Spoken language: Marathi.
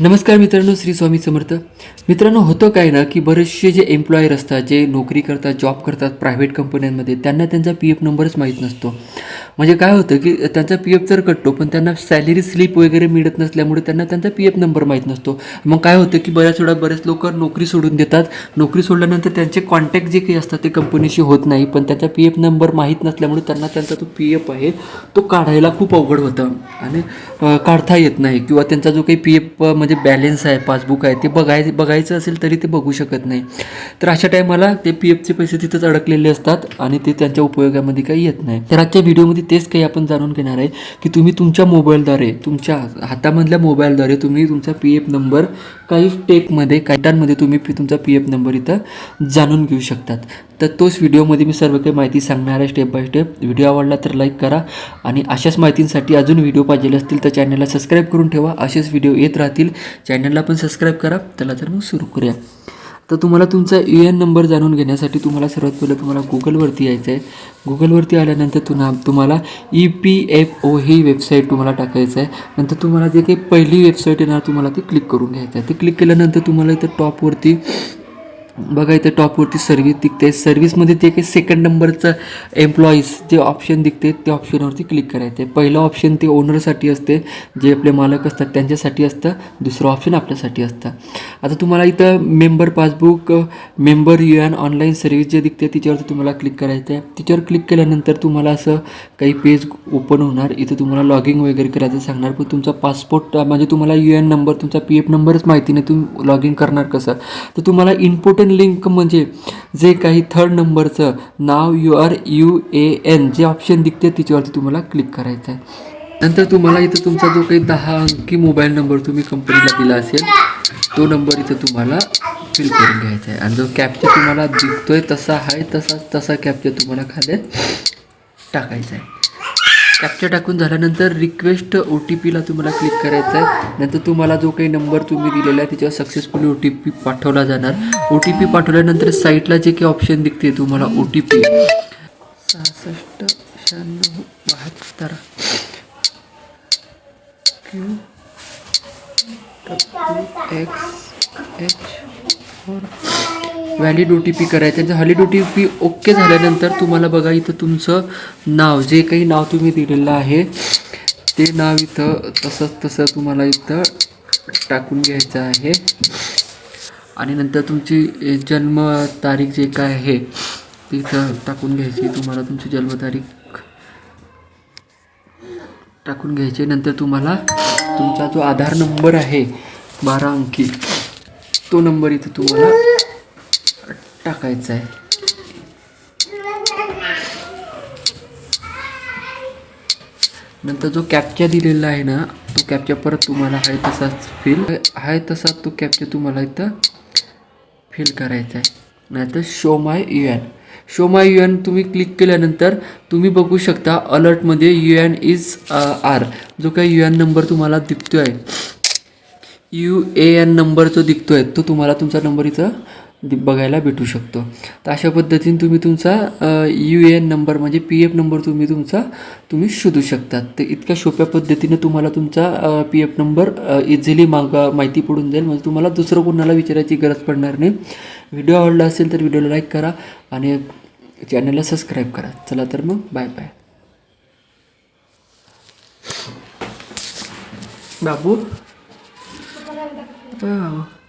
नमस्कार मित्रांनो श्री स्वामी समर्थ. मित्रांनो होतं काय ना की बरेचसे जे एम्प्लॉयर असतात जे नोकरी करतात जॉब करतात प्रायव्हेट कंपन्यांमध्ये त्यांना त्यांचा पी एफ नंबरच माहीत नसतो. म्हणजे काय होतं की त्यांचा पी एफ तर कटतो पण त्यांना सॅलरी स्लिप वगैरे मिळत नसल्यामुळे त्यांना त्यांचा पी एफ नंबर माहीत नसतो. मग काय होतं की बऱ्याच वेळा बरेच लोक नोकरी सोडून देतात. नोकरी सोडल्यानंतर त्यांचे कॉन्टॅक्ट जे काही असतात ते कंपनीशी होत नाही पण त्याचा पी एफ नंबर माहीत नसल्यामुळे त्यांना त्यांचा तो पी एफ आहे तो काढायला खूप अवघड होतं. आणि काढता येत नाही किंवा त्यांचा जो काही पी एफ म्हणजे बॅलेन्स आहे पासबुक आहे ते बघाय बघायचं असेल तरी ते बघू शकत नाही. तर अशा टायमाला ते पी एफचे पैसे तिथंच अडकलेले असतात आणि ते त्यांच्या उपयोगामध्ये काही येत नाही. तर आजच्या व्हिडिओमध्ये तेच काही आपण जाणून घेणार आहे की तुम्ही तुमच्या मोबाईलद्वारे तुमच्या हातामधल्या मोबाईलद्वारे तुम्ही तुमचा पी एफ नंबर काही स्टेपमध्ये कायद्यांमध्ये तुम्ही तुमचा पी एफ नंबर इथं जाणून घेऊ शकतात. तर तोच व्हिडिओमध्ये मी सर्व काही माहिती सांगणार आहे स्टेप बाय स्टेप व्हिडिओ आवडला तर लाईक करा आणि अशाच माहितींसाठी अजून व्हिडिओ पाहिजे असतील तर चॅनलला सबस्क्राईब करून ठेवा. असेच व्हिडिओ येत राहतील. चॅनलला पण सबस्क्राईब करा. चला तर मग सुरू करूया. तर तुम्हाला तुमचा यू एन नंबर जाणून घेण्यासाठी तुम्हाला सर्वात पहिलं तुम्हाला गुगलवरती यायचं आहे गुगलवरती आल्यानंतर तुना तुम्हाला ई पी एफ ओ ही वेबसाईट तुम्हाला टाकायचं आहे नंतर तुम्हाला जे काही पहिली वेबसाईट येणार तुम्हाला ती क्लिक करून घ्यायचं आहे ते क्लिक केल्यानंतर तुम्हाला इथं टॉपवरती बघा इथे टॉपवरती सर्व्हिस दिखते. सर्व्हिसमध्ये ते काही सेकंड नंबरचं एम्प्लॉईज जे ऑप्शन दिखते त्या ऑप्शनवरती क्लिक करायचं. आहे पहिलं ऑप्शन ते ओनरसाठी असते जे आपले मालक असतात त्यांच्यासाठी असतं. दुसरं ऑप्शन आपल्यासाठी असतं. आता तुम्हाला इथं member passbook member U N online service जे दिसते तिच्यावरती तुम्हाला क्लिक करायचं आहे तिच्यावर क्लिक केल्यानंतर तुम्हाला असं काही पेज ओपन होणार. इथं तुम्हाला लॉगिंग वगैरे करायचं सांगणार. पण तुमचा पासपोर्ट म्हणजे तुम्हाला यू एन नंबर तुमचा पी एफ नंबरच माहिती नाही तुम्ही लॉग इन करणार कसं? तर तुम्हाला इम्पॉर्टंट लिंक म्हणजे जे काही थर्ड नंबरचं नाव U R U A N J option दिखते तिच्यावरती तुम्हाला क्लिक करायचं आहे नंतर तुम्हाला इथं तुमचा जो काही दहा अंकी मोबाईल नंबर तुम्ही कंपनीला दिला असेल तो नंबर इथं तुम्हाला फिल करून घ्यायचा आहे आणि जो कॅप्चा तुम्हाला दिसतोय तसा आहे तसा तसा कॅप्चा तुम्हाला खाली टाकायचा आहे कॅप्चर टाकून झाल्यानंतर रिक्वेस्ट ओ टी पीला तुम्हाला क्लिक करायचं आहे. नंतर तुम्हाला जो काही नंबर तुम्ही दिलेला आहे त्याच्यावर सक्सेसफुली ओ टी पी पाठवला जाणार. ओ टी पी पाठवल्यानंतर साईटला जे काही ऑप्शन दिसते तुम्हाला ओ टी पी सहासष्ट शहाण्णव बहात्तर. Q X H valid O T P करायचं. आहे valid O T P okay झाल्यानंतर तुम्हाला बघा इथं तुमचं नाव जे काही नाव तुम्ही दिलेलं आहे ते नाव इथं तसंच तसं तुम्हाला इथं टाकून घ्यायचं आहे. आणि नंतर तुमची जन्मतारीख जे काय आहे ते इथं टाकून घ्यायची. तुम्हाला तुमची जन्मतारीख टाकून घ्यायची. नंतर तुम्हाला तुमचा जो आधार नंबर आहे बारा अंकी तो नंबर इथं तुम्हाला टाकायचा आहे. नंतर जो कॅप्चा दिलेला आहे ना तो कॅप्चा परत तुम्हाला आहे तसाच फिल आहे तसा तो कॅप्चा तुम्हाला इथं फिल करायचा आहे. नाहीतर show my U N show my U N तुम्ही क्लिक केल्यानंतर तुम्ही बघू शकता अलर्टमध्ये यू एन इज आर जो काही यू एन नंबर तुम्हाला दिसतो आहे यू ए एन नंबर जो दिसतोय तो तुम्हाला तुमचा नंबर इथं बघायला भेटू शकतो. तर अशा पद्धतीने तुम्ही तुमचा यू ए एन नंबर म्हणजे पी एफ नंबर तुम्ही तुमचा तुम्ही शोधू शकतात. तर इतक्या सोप्या पद्धतीने तुम्हाला तुमचा पी एफ नंबर इझिली मागा माहिती पडून जाईल. म्हणजे तुम्हाला दुसरं कोणाला विचारायची गरज पडणार नाही. व्हिडिओ आवडला असेल तर व्हिडिओला लाईक करा आणि चॅनलला सबस्क्राईब करा. चला तर मग बाय बाय. बाबू? Oh.